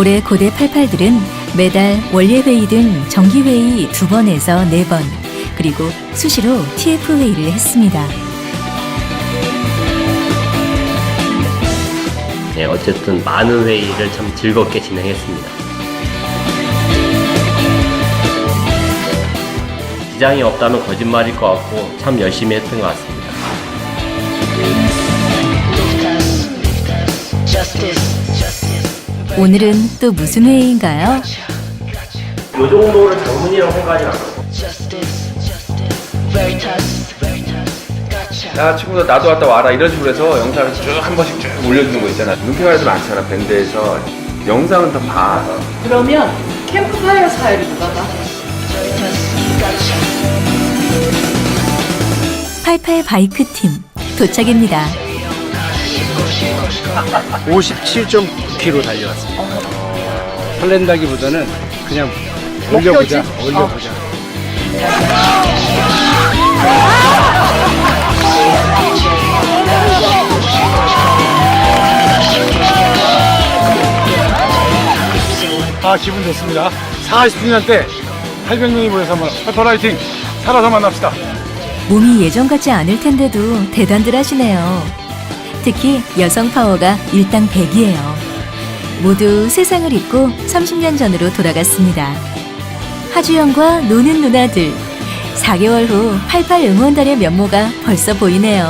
올해 고대 88들은 매달 원례회의 등 정기회의 두 번에서 네 번, 그리고 수시로 TF회의를 했습니다. 네, 어쨌든 많은 회의를 참 즐겁게 진행했습니다. 지장이 없다면 거짓말일 것 같고 참 열심히 했던 것 같습니다. 오늘은 또 무슨 회의인가요? 이 정도를 장문이라고 생각하지 않아요. 야 친구들 나도 왔다 와라 이런 식으로 해서 영상을 쭉 한 번씩 쭉 올려주는 거 있잖아 눈평화에도 많잖아 밴드에서 영상은 더봐 그러면 캠프파이어 사회를 누가 봐? 88 바이크 팀 도착입니다. 57.9km 달려왔습니다. 설렌다기보다는 그냥 올려보자, 올려보자. 아, 기분 좋습니다. 40주년 때 800명이 모여서 한번 퍼라이팅 살아서 만납시다. 몸이 예전 같지 않을 텐데도 대단들 하시네요. 특히 여성 파워가 일당백이에요. 모두 세상을 잊고 30년 전으로 돌아갔습니다. 하주영과 노는 누나들. 4개월 후 88 응원단의 면모가 벌써 보이네요.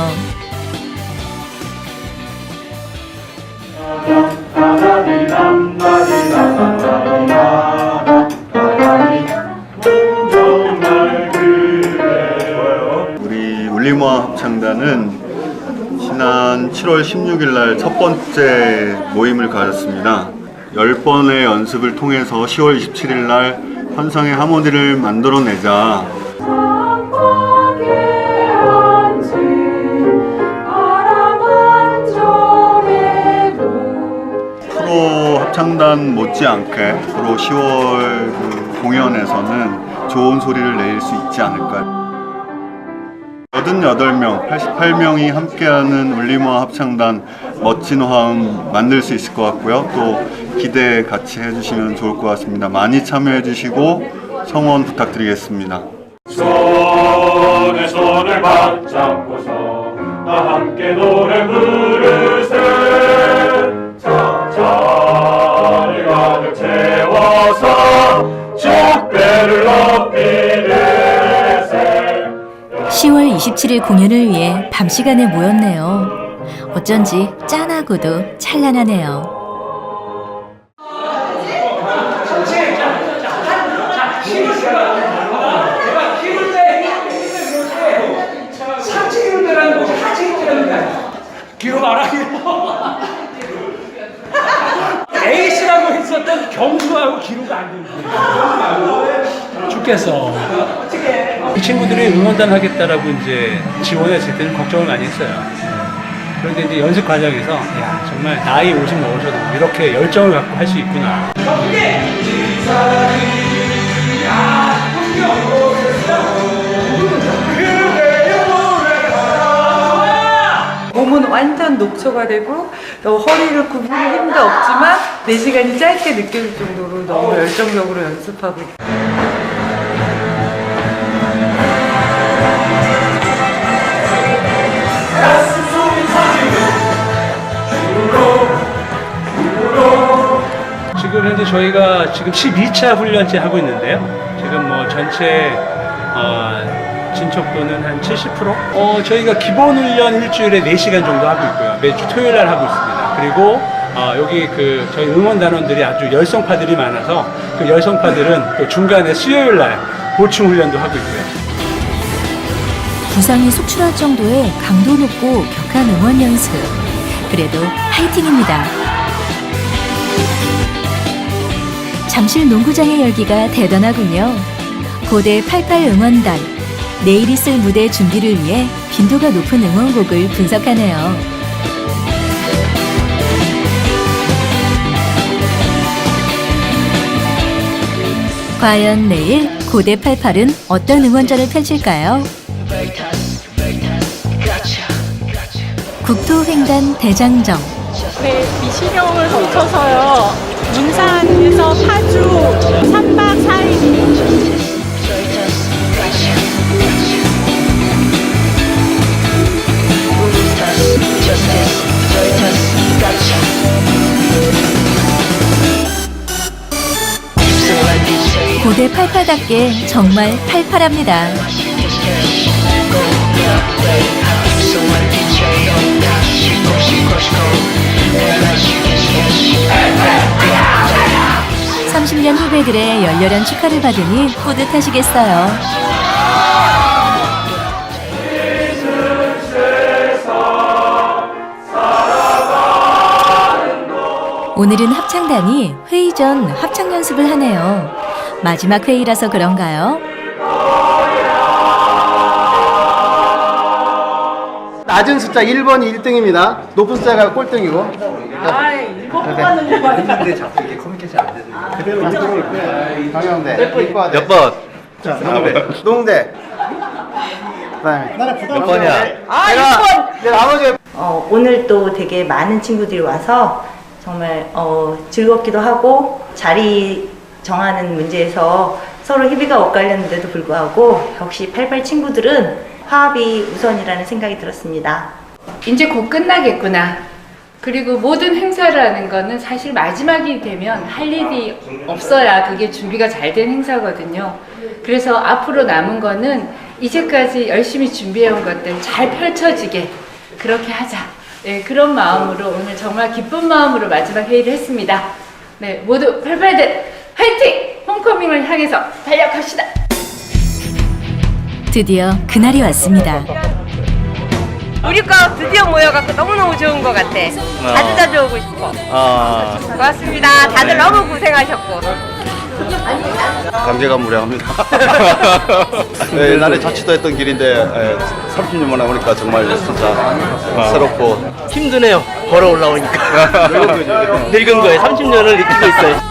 우리 울리모아 합창단은 지난 7월 16일 날 첫 번째 모임을 가졌습니다. 10번의 연습을 통해서 10월 27일 날 환상의 하모니를 만들어내자 프로 합창단 못지않게 프로 10월 그 공연에서는 좋은 소리를 낼 수 있지 않을까. 88명, 88명이 함께하는 울리모아 합창단 멋진 화음 만들 수 있을 것 같고요. 또 기대 같이 해주시면 좋을 것 같습니다. 많이 참여해주시고 성원 부탁드리겠습니다. 손에 손을 맞잡고서 다 함께 노래 부르 10월 27일 공연을 위해 밤 시간에 모였네요. 어쩐지 짠하고도 찬란하네요. 기록 말하기로 에이스라고 했었던 경수하고 기록 안 되는 죽겠어 이 친구들이 응원단 하겠다라고 이제 지원했을 때는 걱정을 많이 했어요 그런데 이제 연습 과정에서 야 정말 나이 50 먹으셔도 이렇게 열정을 갖고 할 수 있구나 몸은 완전 녹초가 되고 또 허리를 굽히는 힘도 없지만 4시간이 짧게 느껴질 정도로 너무 열정적으로 연습하고 있어요. 지금 현재 저희가 지금 12차 훈련째 하고 있는데요. 지금 뭐 전체 어, 진척도는 한 70%? 어, 저희가 기본 훈련 일주일에 4시간 정도 하고 있고요. 매주 토요일 날 하고 있습니다. 그리고 어, 여기 그 저희 응원단원들이 아주 열성파들이 많아서 그 열성파들은 또 중간에 수요일 날 보충 훈련도 하고 있고요. 부상이 속출할 정도의 강도 높고 격한 응원 연습. 그래도 파이팅입니다. 잠실 농구장의 열기가 대단하군요. 고대 88 응원단. 내일 있을 무대 준비를 위해 빈도가 높은 응원곡을 분석하네요. 과연 내일 고대 88은 어떤 응원전을 펼칠까요? 국토횡단 대장정 네, 미신형을 거쳐서요. 문산에서 파주 3박 4일 고대 88답게 정말 팔팔합니다. (30년) 후배들의 열렬한 축하를 받으니 뿌듯하시겠어요. 오늘은 합창단이 회의 전 합창 연습을 하네요. 마지막 회의라서 그런가요? 낮은 숫자 1번이 1등입니다. 높은 숫자가 꼴등이고. 아, 이거 뽑아는 거 근데 자꾸 이게 커뮤니케이션 안 되는 그대로 거예요. 강영대. 이과대. 몇 번? 자, 농대. 농대. 그다음에 몇 번이야? 아, 내가 내 나머지 어, 오늘 또 되게 많은 친구들이 와서 정말 어, 즐겁기도 하고 자리 정하는 문제에서 서로 희비가 엇갈렸는데도 불구하고 역시 88 친구들은 화합이 우선이라는 생각이 들었습니다. 이제 곧 끝나겠구나. 그리고 모든 행사를 하는 거는 사실 마지막이 되면 할 일이 없어야 그게 준비가 잘 된 행사거든요. 그래서 앞으로 남은 거는 이제까지 열심히 준비해온 것들 잘 펼쳐지게 그렇게 하자. 네, 그런 마음으로 오늘 정말 기쁜 마음으로 마지막 회의를 했습니다. 네, 모두 88들 화이팅! 홈커밍을 향해서 달려갑시다! 드디어 그날이 왔습니다. 우리 거 드디어 모여갖고 너무너무 좋은 것 같아. 자주 자주 오고 싶어. 고맙습니다. 다들 너무 고생하셨고. 감개가 무량합니다. 네, 옛날에 자취도 했던 길인데 30년 만에 오니까 정말 진짜 새롭고 힘드네요. 걸어 올라오니까. 늙은 거예요. 30년을 느끼고 있어요.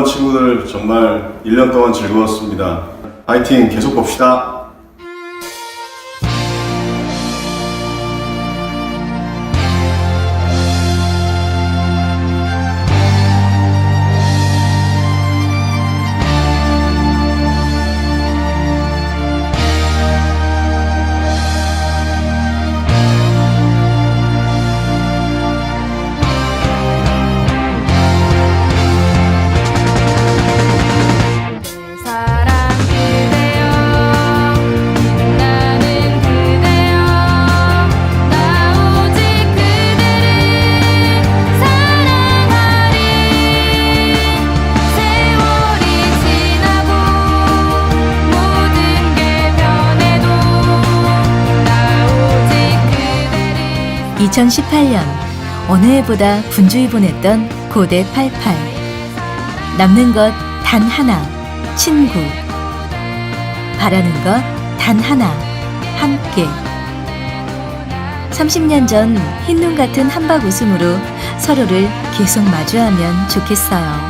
나 88학번 친구들 정말 1년 동안 즐거웠습니다. 파이팅 계속 봅시다. 2018년 어느 해보다 분주히 보냈던 고대 88 남는 것 단 하나 친구. 바라는 것 단 하나 함께. 30년 전 흰 눈 같은 한박 웃음으로 서로를 계속 마주하면 좋겠어요.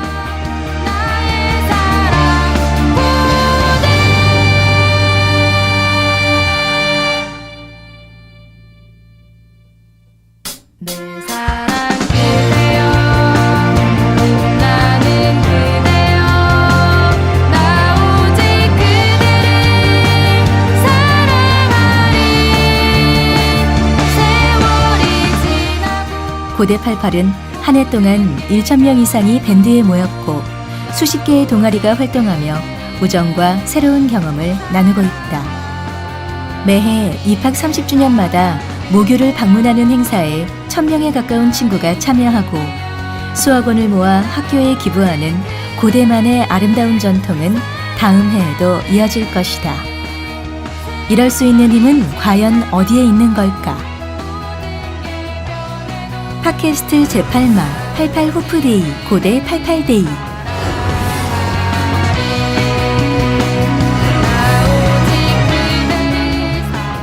고대 88은 한 해 동안 1,000명 이상이 밴드에 모였고 수십 개의 동아리가 활동하며 우정과 새로운 경험을 나누고 있다. 매해 입학 30주년마다 모교를 방문하는 행사에 1000명에 가까운 친구가 참여하고 수학원을 모아 학교에 기부하는 고대만의 아름다운 전통은 다음 해에도 이어질 것이다. 이럴 수 있는 힘은 과연 어디에 있는 걸까? 팟캐스트 제8마 88 호프데이 고대 88데이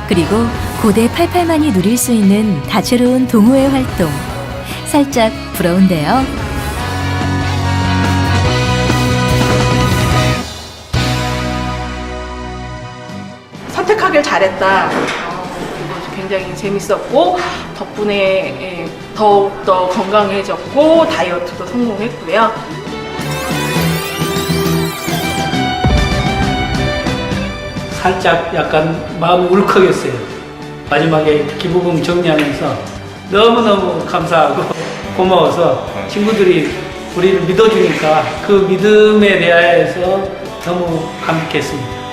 그리고 고대 88만이 누릴 수 있는 다채로운 동호회 활동 살짝 부러운데요. 선택하길 잘했다. 굉장히 재밌었고 덕분에 예, 더욱더 건강해졌고 다이어트도 성공했고요. 살짝 약간 마음이 울컥했어요. 마지막에 기부금 정리하면서 너무너무 감사하고 고마워서 친구들이 우리를 믿어주니까 그 믿음에 대하여서 너무 감격했습니다.